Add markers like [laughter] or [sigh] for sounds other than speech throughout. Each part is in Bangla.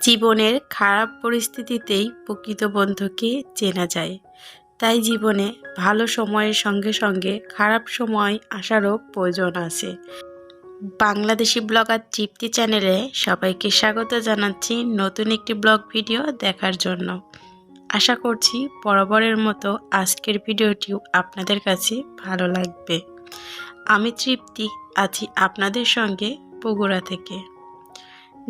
জীবনের খারাপ পরিস্থিতিতেই প্রকৃত বন্ধুকে চেনা যায়। তাই জীবনে ভালো সময়ের সঙ্গে সঙ্গে খারাপ সময় আসারও প্রয়োজন আছে। বাংলাদেশি ব্লগার তৃপ্তি চ্যানেলে সবাইকে স্বাগত জানাচ্ছি নতুন একটি ব্লগ ভিডিও দেখার জন্য। আশা করছি বরাবরের মতো আজকের ভিডিওটিও আপনাদের কাছে ভালো লাগবে। আমি তৃপ্তি, আছি আপনাদের সঙ্গে বগুড়া থেকে।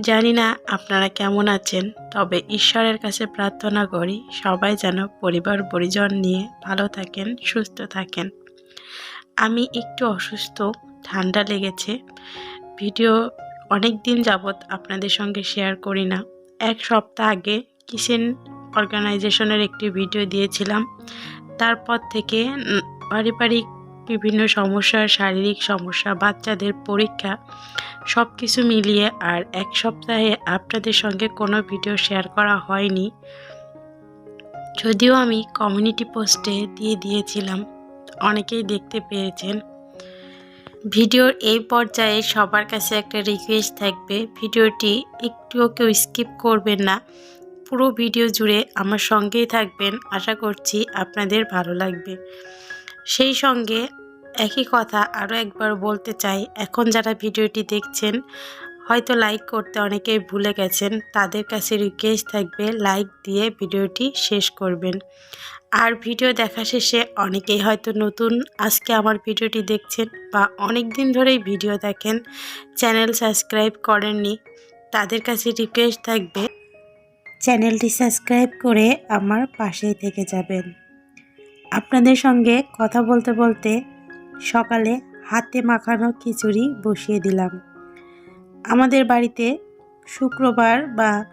জানি না আপনারা কেমন আছেন, তবে ঈশ্বরের কাছে প্রার্থনা করি সবাই যেন পরিবার পরিজন নিয়ে ভালো থাকেন, সুস্থ থাকেন। আমি একটু অসুস্থ, ঠান্ডা লেগেছে। ভিডিও অনেক দিন যাবৎ আপনাদের সঙ্গে শেয়ার করি না। এক সপ্তাহ আগে কিচেন অর্গানাইজেশনের একটি ভিডিও দিয়েছিলাম। তারপর থেকে পারিবারিক বিভিন্ন সমস্যা, শারীরিক সমস্যা, বাচ্চাদের পরীক্ষা সব কিছু মিলিয়ে আর এক সপ্তাহে আপনাদের সঙ্গে কোনো ভিডিও শেয়ার করা হয়নি। যদিও আমি কমিউনিটি পোস্টে দিয়ে দিয়েছিলাম, অনেকেই দেখতে পেয়েছেন। ভিডিওর এই পর্যায়ে সবার কাছে একটা রিকোয়েস্ট থাকবে, ভিডিওটি একটুও কেউ স্কিপ করবেন না। পুরো ভিডিও জুড়ে আমার সঙ্গেই থাকবেন, আশা করছি আপনাদের ভালো লাগবে। সেই সঙ্গে একই কথা আরও একবার বলতে চাই, এখন যারা ভিডিওটি দেখছেন, হয়তো লাইক করতে অনেকেই ভুলে গেছেন, তাদের কাছে রিকোয়েস্ট থাকবে লাইক দিয়ে ভিডিওটি শেষ করবেন। আর ভিডিও দেখা শেষে অনেকেই হয়তো নতুন, আজকে আমার ভিডিওটি দেখছেন বা অনেক দিন ধরেই ভিডিও দেখেন, চ্যানেল সাবস্ক্রাইব করেননি, তাদের কাছে রিকোয়েস্ট থাকবে, চ্যানেলটি সাবস্ক্রাইব করে আমার পাশেই থেকে যাবেন। আপনাদের সঙ্গে কথা বলতে বলতে সকালে হাতে মাখানো খিচুড়ি বসিয়ে দিলাম। আমাদের বাড়িতে শুক্রবার বা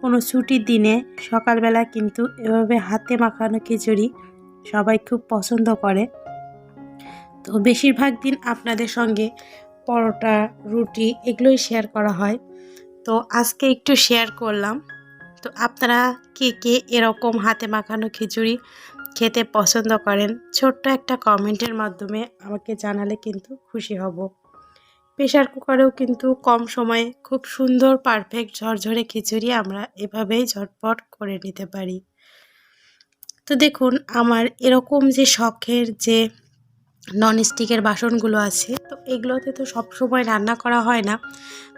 কোনো ছুটির দিনে সকালবেলা কিন্তু এভাবে হাতে মাখানো খিচুড়ি সবাই খুব পছন্দ করে। তো বেশিরভাগ দিন আপনাদের সঙ্গে পরোটা, রুটি এগুলোই শেয়ার করা হয়। তো আজকে একটু শেয়ার করলাম। তো আপনারা কে কে এরকম হাতে মাখানো খিচুড়ি খেতে পছন্দ করেন, ছোট্ট একটা কমেন্টের মাধ্যমে আমাকে জানালে কিন্তু খুশি হব। প্রেশার কুকারেও কিন্তু কম সময়ে খুব সুন্দর পারফেক্ট ঝরঝরে খিচুড়ি আমরা এভাবেই ঝটপট করে নিতে পারি। তো দেখুন, আমার এরকম যে শখের যে ননস্টিকের বাসনগুলো আছে, তো এগুলোতে তো সব সময় রান্না করা হয় না,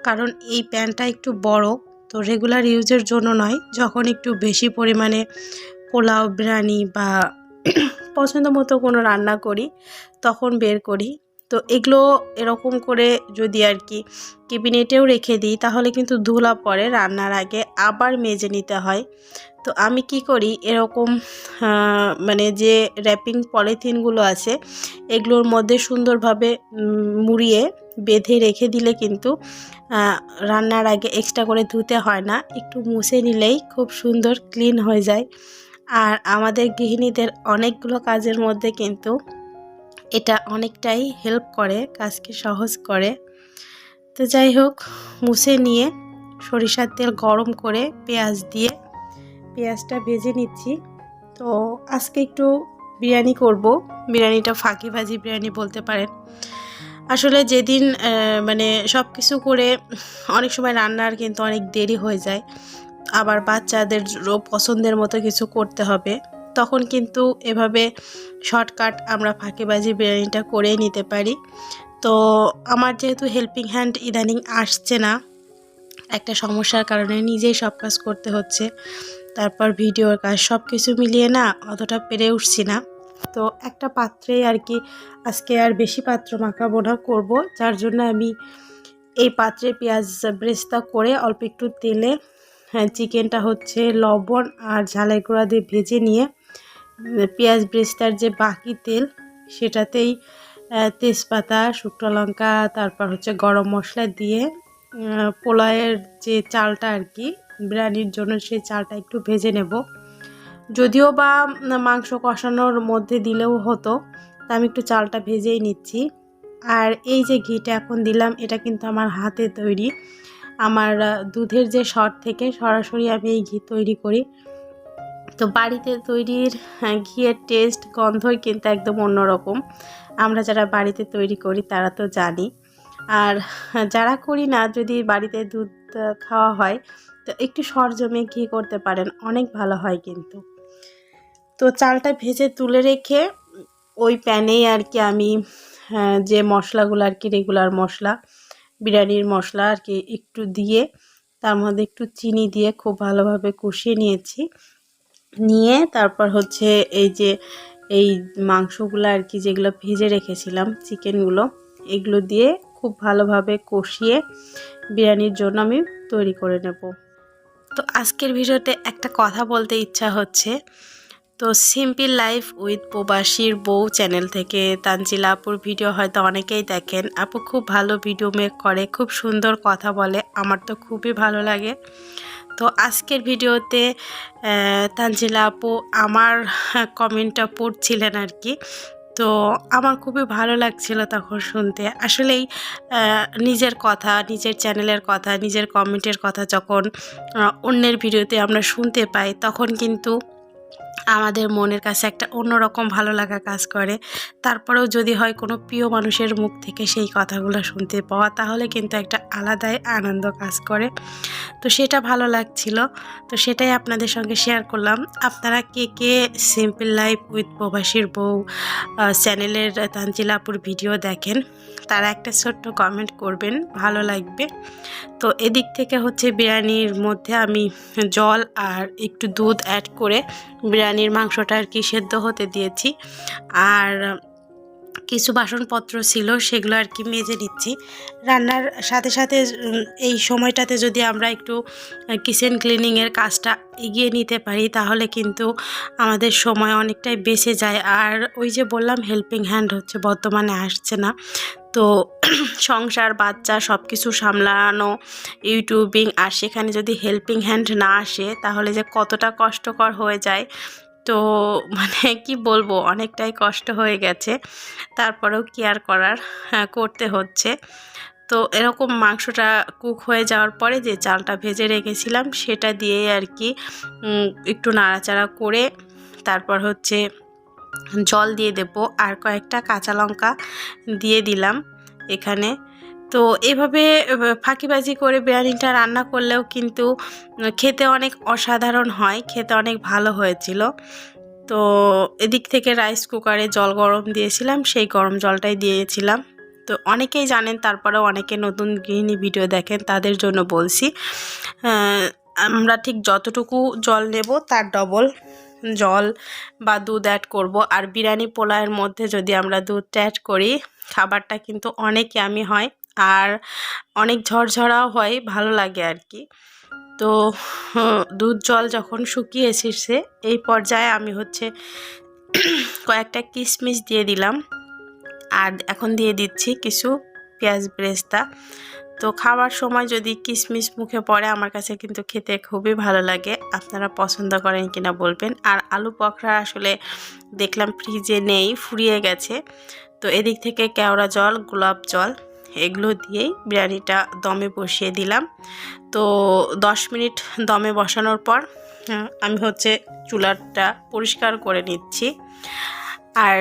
কারণ এই প্যানটা একটু বড়, তো রেগুলার ইউজের জন্য নয়, যখন একটু বেশি পরিমাণে পোলাও বিরিয়ানি বা [clears throat] পছন্দ মতো কোনো রান্না করি, তখন বের করি। তো এগুলো এরকম করে যদি আর কি কেবিনেটেও রেখে দিই, তাহলে কিন্তু ধুলা পরে রান্নার আগে আবার মেজে নিতে হয়। তো আমি কি করি, এরকম মানে যে র্যাপিং পলিথিনগুলো আছে, এগুলোর মধ্যে সুন্দরভাবে মুড়িয়ে বেঁধে রেখে দিলে কিন্তু রান্নার আগে এক্সট্রা করে ধুতে হয় না। একটু মুছে নিলেই খুব সুন্দর ক্লিন হয়ে যায়। আর আমাদের গৃহিণীদের অনেকগুলো কাজের মধ্যে কিন্তু এটা অনেকটাই হেল্প করে, কাজকে সহজ করে। তো যাই হোক, মুছে নিয়ে সরিষার তেল গরম করে পেঁয়াজ দিয়ে পেঁয়াজটা ভেজে নিচ্ছি। তো আজকে একটু বিরিয়ানি করব। বিরিয়ানিটা ফাঁকি ভাজি বিরিয়ানি বলতে পারেন। আসলে যেদিন মানে সব কিছু করে অনেক সময় রান্নার কিন্তু অনেক দেরি হয়ে যায়। আবার বাচ্চাদের পছন্দের মতো কিছু করতে হবে, তখন কিন্তু এভাবে শর্টকাট আমরা ফাঁকিবাজি বিরিয়ানিটা করেই নিতে পারি। তো আমার যেহেতু হেল্পিং হ্যান্ড ইদানিং আসছে না, একটা সমস্যার কারণে নিজেই সব কাজ করতে হচ্ছে, তারপর ভিডিওর কাজ সব কিছু মিলিয়ে না অতটা পেরে উঠছি না। তো একটা পাত্রে আর কি আজকে আর বেশি পাত্র মাখাবো না, করব, যার জন্য আমি এই পাত্রে পেঁয়াজ ব্রেস্তা করে অল্প একটু তেলে চিকেনটা হচ্ছে লবণ আর ঝালাই গুঁড়া দিয়ে ভেজে নিয়ে পেঁয়াজ ব্রেস্তার যে বাকি তেল সেটাতেই তেজপাতা শুকনো লঙ্কা তারপর হচ্ছে গরম মশলা দিয়ে আহ, পোলাওয়ের যে চালটা আর কি বিরিয়ানির জন্য সেই চালটা একটু ভেজে নেব। যদিও বা মাংস কষানোর মধ্যে দিলেও হতো তা আমি একটু চালটা ভেজেই নিচ্ছি। আর এই যে ঘিটা এখন দিলাম এটা কিন্তু আমার হাতে তৈরি। আমার দুধের যে শট থেকে সরাসরি আমি এই ঘি তৈরি করি। তো বাড়িতে তৈরির ঘিয়ের টেস্ট গন্ধই কিন্তু একদম অন্যরকম। আমরা যারা বাড়িতে তৈরি করি তারা তো জানি। আর যারা করি না, যদি বাড়িতে দুধ খাওয়া হয়, তো একটু সরজমে ঘি করতে পারেন, অনেক ভালো হয় কিন্তু। তো চালটা ভেজে তুলে রেখে ওই প্যানেই আর কি আমি যে মশলাগুলো আর কি রেগুলার মশলা বিরিয়ানির মশলা আর কি একটু দিয়ে, তার মধ্যে একটু চিনি দিয়ে খুব ভালোভাবে কষিয়ে নিয়েছি। নিয়ে তারপর হচ্ছে এই যে, এই মাংসগুলো আর কি যেগুলো ভেজে রেখেছিলাম, চিকেনগুলো, এগুলো দিয়ে খুব ভালোভাবে কষিয়ে বিরিয়ানির জন্য আমি তৈরি করে নেব। তো আজকের ভিডিওতে একটা কথা বলতে ইচ্ছা হচ্ছে। তো সিম্পল লাইফ উইথ প্রবাসীর বউ চ্যানেল থেকে তানজিলা আপুর ভিডিও হয়তো অনেকেই দেখেন। আপু খুব ভালো ভিডিও মেক করে, খুব সুন্দর কথা বলে, আমার তো খুবই ভালো লাগে। তো আজকের ভিডিওতে তানজিলা আপু আমার কমেন্টটা পড়ছিলেন আর কি তো আমার খুবই ভালো লাগছিল তখন শুনতে। আসলেই নিজের কথা, নিজের চ্যানেলের কথা, নিজের কমেন্টের কথা যখন অন্যের ভিডিওতে আমরা শুনতে পাই, তখন কিন্তু আমাদের মনের কাছে একটা অন্যরকম ভালো লাগা কাজ করে। তারপরেও যদি হয় কোনো প্রিয় মানুষের মুখ থেকে সেই কথাগুলো শুনতে পাওয়া, তাহলে কিন্তু একটা আলাদাই আনন্দ কাজ করে। তো সেটা ভালো লাগছিল। তো সেটাই আপনাদের সঙ্গে শেয়ার করলাম। আপনারা কে কে সিম্পল লাইফ উইথ প্রবাসীর বউ চ্যানেলের তানজিলাপুর ভিডিও দেখেন, তারা একটা ছোট্ট কমেন্ট করবেন, ভালো লাগবে। তো এদিক থেকে হচ্ছে বিরিয়ানির মধ্যে আমি জল আর একটু দুধ অ্যাড করে বিরিয়ানির মাংসটা আর কি সেদ্ধ হতে দিয়েছি। আর কিছু বাসনপত্র ছিল সেগুলো আর কি মেজে নিচ্ছি। রান্নার সাথে সাথে এই সময়টাতে যদি আমরা একটু কিচেন ক্লিনিংয়ের কাজটা এগিয়ে নিতে পারি, তাহলে কিন্তু আমাদের সময় অনেকটাই বেঁচে যায়। আর ওই যে বললাম হেল্পিং হ্যান্ড হচ্ছে, বর্তমানে আসছে না। তো [clears throat] সংসার বাচ্চা সব কিছু সামলানো ইউটিউবিং আর সেখানে যদি হেল্পিং হ্যান্ড না আসে তাহলে যে কতটা কষ্টকর হয়ে যায়। তো [laughs] মানে কি বলব অনেকটাই কষ্ট হয়ে গেছে। তারপরেও কেয়ার করার হ্যাঁ, করতে হচ্ছে। তো এরকম মাংসটা কুক হয়ে যাওয়ার পরে যে চালটা ভেজে রেখেছিলাম সেটা দিয়ে আর কি একটু নাড়াচাড়া করে তারপর হচ্ছে জল দিয়ে দেব আর কয়েকটা কাঁচা লঙ্কা দিয়ে দিলাম এখানে। তো এভাবে ফাঁকিবাজি করে বিরিয়ানিটা রান্না করলেও কিন্তু খেতে অনেক অসাধারণ হয়, খেতে অনেক ভালো হয়েছিল। তো এদিক থেকে রাইস কুকারে জল গরম দিয়েছিলাম, সেই গরম জলটাই দিয়েছিলাম। তো অনেকেই জানেন, তারপরেও অনেকে নতুন গৃহিণী ভিডিও দেখেন, তাদের জন্য বলছি আমরা ঠিক যতটুকু জল নেব তার ডবল জল বা দুধ অ্যাড করব। আর বিরিয়ানি পোলাওয়ের মধ্যে যদি আমরা দুধটা অ্যাড করি, খাবারটা কিন্তু অনেক ইয়ামি হয় আর অনেক ঝরঝরাও হয়, ভালো লাগে আর কি। তো দুধ জল যখন শুকিয়ে এসেছে, এই পর্যায়ে আমি হচ্ছে [clears throat] কয়েকটা কিশমিশ দিয়ে দিলাম। আর এখন দিয়ে দিচ্ছি কিছু পেঁয়াজ ব্রেস্তা। তো খাওয়ার সময় যদি কিশমিশ মুখে পড়ে, আমার কাছে কিন্তু খেতে খুবই ভালো লাগে। আপনারা পছন্দ করেন কিনা বলবেন। আর আলু পকড়া আসলে দেখলাম ফ্রিজে নেই, ফুরিয়ে গেছে। তো এদিক থেকে কেওড়া জল, গোলাপ জল, এগুলো দিয়েই বিরিয়ানিটা দমে বসিয়ে দিলাম। তো দশ মিনিট দমে বসানোর পর আমি হচ্ছে চুলাটা পরিষ্কার করে নিচ্ছি। আর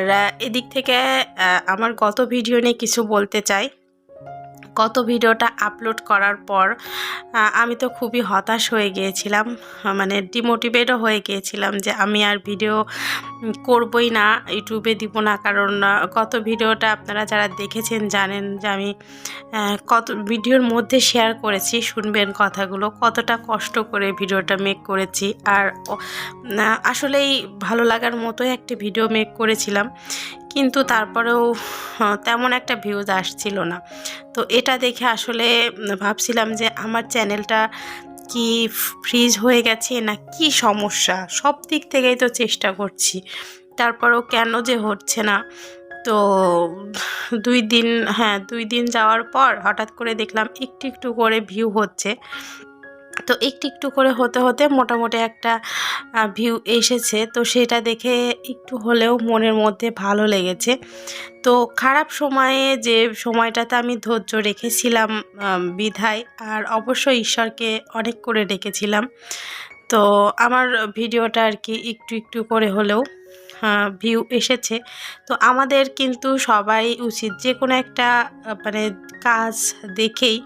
এদিক থেকে আমার গত ভিডিও নিয়ে কিছু বলতে চাই। গত ভিডিওটা আপলোড করার পর আমি তো খুবই হতাশ হয়ে গিয়েছিলাম মানে ডিমোটিভেটও হয়ে গিয়েছিলাম যে আমি আর ভিডিও করবই না ইউটিউবে দিব না, কারণ কত ভিডিওটা আপনারা যারা দেখেছেন জানেন যে আমি কত ভিডিওর মধ্যে শেয়ার করেছি, শুনবেন কথাগুলো, কতটা কষ্ট করে ভিডিওটা মেক করেছি, আর আসলেই ভালো লাগার মতোই একটি ভিডিও মেক করেছিলাম। কিন্তু তারপরেও তেমন একটা ভিউজ আসছিল না। তো এটা দেখে আসলে ভাবছিলাম যে আমার চ্যানেলটা কি ফ্রিজ হয়ে গেছে না কি সমস্যা? সব দিক থেকেই তো চেষ্টা করছি। তারপরেও কেন যে হচ্ছে না? তো দুই দিন হ্যাঁ দুই দিন যাওয়ার পর হঠাৎ করে দেখলাম একটু একটু করে ভিউ হচ্ছে। তো একটু একটু করে হতে হতে মোটামুটি একটা ভিউ এসেছে। তো সেটা দেখে একটু হলেও মনের মধ্যে ভালো লেগেছে। তো খারাপ সময়ে যে সময়টাতে আমি ধৈর্য রেখেছিলাম বিধায়, আর অবশ্যই ঈশ্বরকে অনেক করে ডেকেছিলাম। তো আমার ভিডিওটা আর কি একটু একটু করে হলেও ভিউ এসেছে। তো আমাদের কিন্তু সবাই উচিত যে কোনো একটা মানে কাজ দেখেই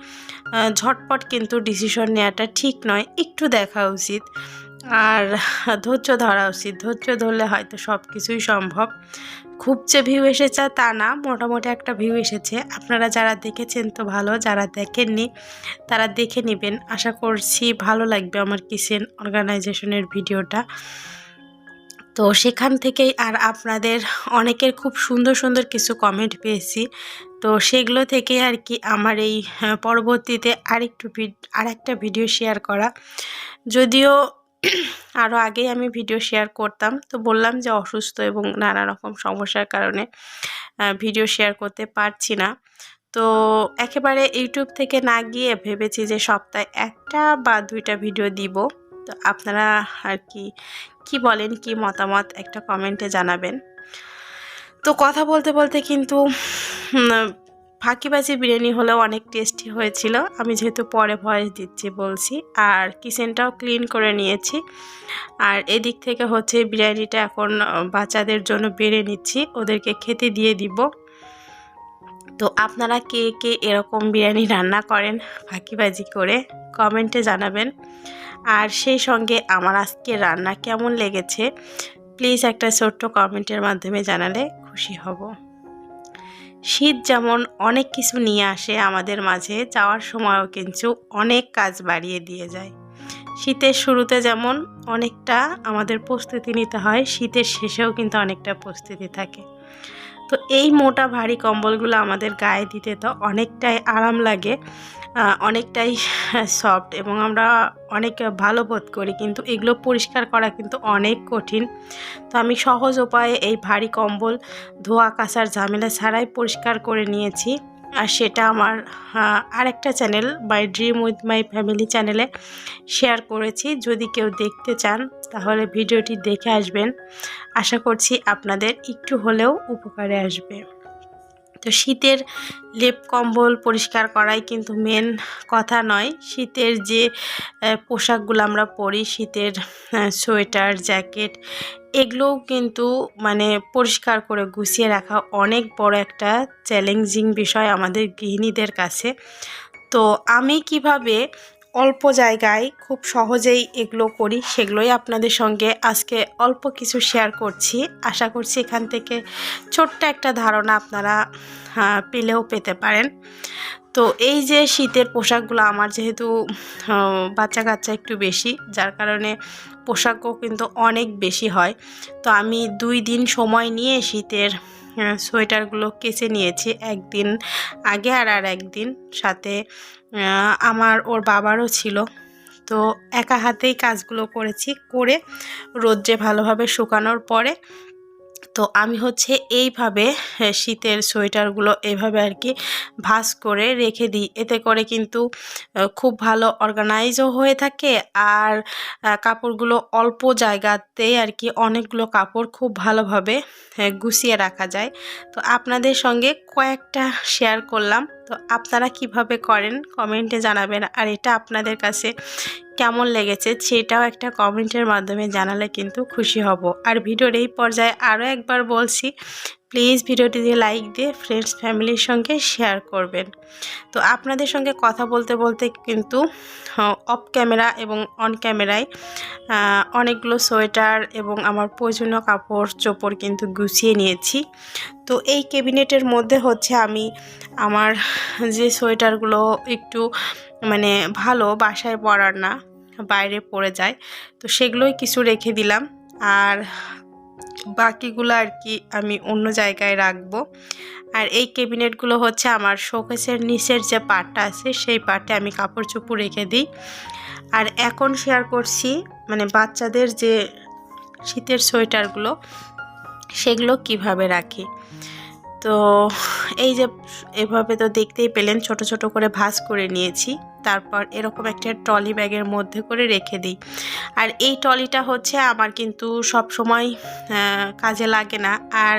ঝটপট কিন্তু ডিসিশন নেওয়াটা ঠিক নয়, একটু দেখা উচিত। আর ধৈর্য ধরা উচিত। ধৈর্য ধরলে হয়তো সব কিছুই সম্ভব। খুব যে ভিউ এসেছে তা না, মোটামুটি একটা ভিউ এসেছে। আপনারা যারা দেখেছেন তো ভালো, যারা দেখেননি তারা দেখে নেবেন। আশা করছি ভালো লাগবে আমার কিচেন অর্গানাইজেশনের ভিডিওটা। তো সেখান থেকেই আর আপনাদের অনেকের খুব সুন্দর সুন্দর কিছু কমেন্ট পেয়েছি। তো সেগুলো থেকে আর কি আমার এই আহ, পরবর্তীতে আরেকটু আর একটা ভিডিও শেয়ার করা। যদিও [clears throat] আরও আগেই আমি ভিডিও শেয়ার করতাম তো বললাম যে অসুস্থ এবং নানা রকম সমস্যার কারণে ভিডিও শেয়ার করতে পারছি না। তো একেবারে ইউটিউব থেকে না গিয়ে ভেবেছি যে সপ্তাহে একটা বা দুইটা ভিডিও দিব। তো আপনারা আর কি কি বলেন, কি মতামত একটা কমেন্টে জানাবেন। তো কথা বলতে বলতে কিন্তু ফাঁকিবাজি বিরিয়ানি হলেও অনেক টেস্টি হয়েছিল। আমি যেহেতু পরে ভয়েস দিচ্ছি বলছি, আর কিচেনটাও ক্লিন করে নিয়েছি। আর এদিক থেকে হচ্ছে বিরিয়ানিটা এখন বাচ্চাদের জন্য বেড়ে নিচ্ছি, ওদেরকে খেতে দিয়ে দিব। তো আপনারা কে কে এরকম বিরিয়ানি রান্না করেন, ফাঁকিবাজি করে কমেন্টে জানাবেন। আর সেই সঙ্গে আমার আজকে রান্না কেমন লেগেছে প্লিজ একটা ছোট্ট কমেন্টের মাধ্যমে জানালে খুশি হব। শীত যেমন অনেক কিছু নিয়ে আসে আমাদের মাঝে, যাওয়ার সময়ও কিন্তু অনেক কাজ বাড়িয়ে দিয়ে যায়। শীতের শুরুতে যেমন অনেকটা আমাদের প্রস্তুতি নিতে হয়, শীতের শেষেও কিন্তু অনেকটা প্রস্তুতি থাকে। তো এই মোটা ভারী কম্বলগুলো আমাদের গায়ে দিতে তো অনেকটাই আরাম লাগে অনেকটাই [laughs] সফট এবং আমরা অনেক ভালো বোধ করি, কিন্তু এগুলো পরিষ্কার করা কিন্তু অনেক কঠিন। তো আমি সহজ উপায়ে এই ভারী কম্বল ধোয়া কাচার ঝামেলা ছাড়াই পরিষ্কার করে নিয়েছি। আর সেটা আমার আরেকটা channel my dream with my family চ্যানেলে শেয়ার করেছি। যদি কেউ দেখতে চান তাহলে ভিডিওটি দেখে আসবেন। আশা করছি আপনাদের একটু হলেও উপকারে আসবে। তো শীতের লেপ কম্বল পরিষ্কার করাই কিন্তু মেন কথা নয়। শীতের যে পোশাকগুলো আমরা পরি, শীতের সোয়েটার, জ্যাকেট, এগুলোও কিন্তু মানে পরিষ্কার করে গুছিয়ে রাখা অনেক বড় একটা চ্যালেঞ্জিং বিষয় আমাদের গৃহিণীদের কাছে। তো আমি কীভাবে অল্প জায়গায় খুব সহজেই এগুলো করি, সেগুলোই আপনাদের সঙ্গে আজকে অল্প কিছু শেয়ার করছি। আশা করছি এখান থেকে ছোট্ট একটা ধারণা আপনারা পেলেও পেতে পারেন। তো এই যে শীতের পোশাকগুলো, আমার যেহেতু বাচ্চা কাচ্চা একটু বেশি, যার কারণে পোশাকও কিন্তু অনেক বেশি হয়। তো আমি দুই দিন সময় নিয়ে শীতের সোয়েটারগুলো কেচে নিয়েছি, একদিন আগে আর আর একদিন সাথে আমার ওর বাবারও ছিল। তো একা হাতেই কাজগুলো করেছি করে রোদ্রে ভালোভাবে শুকানোর পরে তো আমি হচ্ছে এইভাবে শীতের সোয়েটারগুলো এইভাবে আর কি ভাঁজ করে রেখে দিই। এতে করে কিন্তু খুব ভালো অর্গানাইজও হয়ে থাকে আর কাপড়গুলো অল্প জায়গাতেই আর কি অনেকগুলো কাপড় খুব ভালোভাবে গুছিয়ে রাখা যায়। তো আপনাদের সঙ্গে কয়েকটা শেয়ার করলাম। তো আপনারা কীভাবে করেন কমেন্টে জানাবেন। আর এটা আপনাদের কাছে কেমন লেগেছে সেটাও একটা কমেন্টের মাধ্যমে জানালে কিন্তু খুশি হব। আর ভিডিওর এই পর্যায়ে আরও একবার বলছি, প্লিজ ভিডিওটিতে লাইক দিয়ে ফ্রেন্ডস, ফ্যামিলির সঙ্গে শেয়ার করবেন। তো আপনাদের সঙ্গে কথা বলতে বলতে কিন্তু অফ ক্যামেরা এবং অন ক্যামেরায় অনেকগুলো সোয়েটার এবং আমার প্রয়োজনীয় কাপড় চোপড় কিন্তু গুছিয়ে নিয়েছি। তো এই ক্যাবিনেটের মধ্যে হচ্ছে আমি আমার যে সোয়েটারগুলো একটু মানে ভালো, বাসায় পরার না, বাইরে পড়ে যায়। তো সেগুলোই কিছু রেখে দিলাম। আর বাকিগুলো আর কি আমি অন্য জায়গায় রাখব। আর এই ক্যাবিনেটগুলো হচ্ছে আমার শোকেসের নিচের যে পার্টটা আছে, সেই পার্টে আমি কাপড় চোপড় রেখে দিই। আর এখন শেয়ার করছি মানে বাচ্চাদের যে শীতের সোয়েটারগুলো, সেগুলো কীভাবে রাখি? তো এই যে এভাবে তো দেখতেই পেলেন, ছোট ছোট করে ভাস করে নিয়েছি। তারপর এরকম একটা ট্রলি ব্যাগের মধ্যে করে রেখে দিই। আর এই ট্রলিটা হচ্ছে আমার কিন্তু সব সময় কাজে লাগে না। আর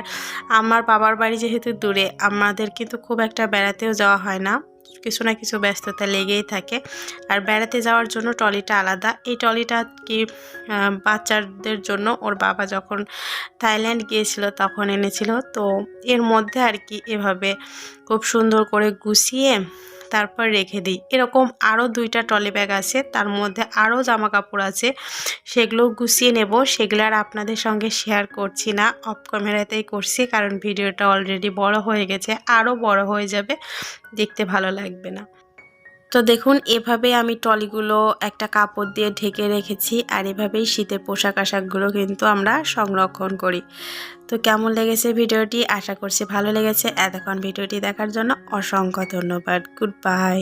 আমার বাবার বাড়ি যেহেতু দূরে, আমাদের কিন্তু খুব একটা বেড়াতেও যাওয়া হয় না। কিছু না কিছু ব্যস্ততা লেগেই থাকে। আর বেড়াতে যাওয়ার জন্য টলিটা আলাদা। এই টলিটা কি বাচ্চাদের জন্য? ওর বাবা যখন থাইল্যান্ড গিয়েছিল তখন এনেছিল। তো এর মধ্যে আর কি এভাবে খুব সুন্দর করে গুছিয়ে তারপর রেখে দিই। এরকম আরও দুইটা ট্রলি ব্যাগ আছে, তার মধ্যে আরও জামা কাপড় আছে। সেগুলো গুছিয়ে নেব, সেগুলো আর আপনাদের সঙ্গে শেয়ার করছি না। অফ ক্যামেরাতেই করছি, কারণ ভিডিওটা অলরেডি বড় হয়ে গেছে আরও বড় হয়ে যাবে, দেখতে ভালো লাগবে না। তো দেখুন, এভাবে আমি টলিগুলো একটা কাপড় দিয়ে ঢেকে রেখেছি আর এভাবেই শীতের পোশাক আশাকগুলো কিন্তু আমরা সংরক্ষণ করি। তো কেমন লেগেছে ভিডিওটি? আশা করছি ভালো লেগেছে। এতক্ষণ ভিডিওটি দেখার জন্য অসংখ্য ধন্যবাদ। Good bye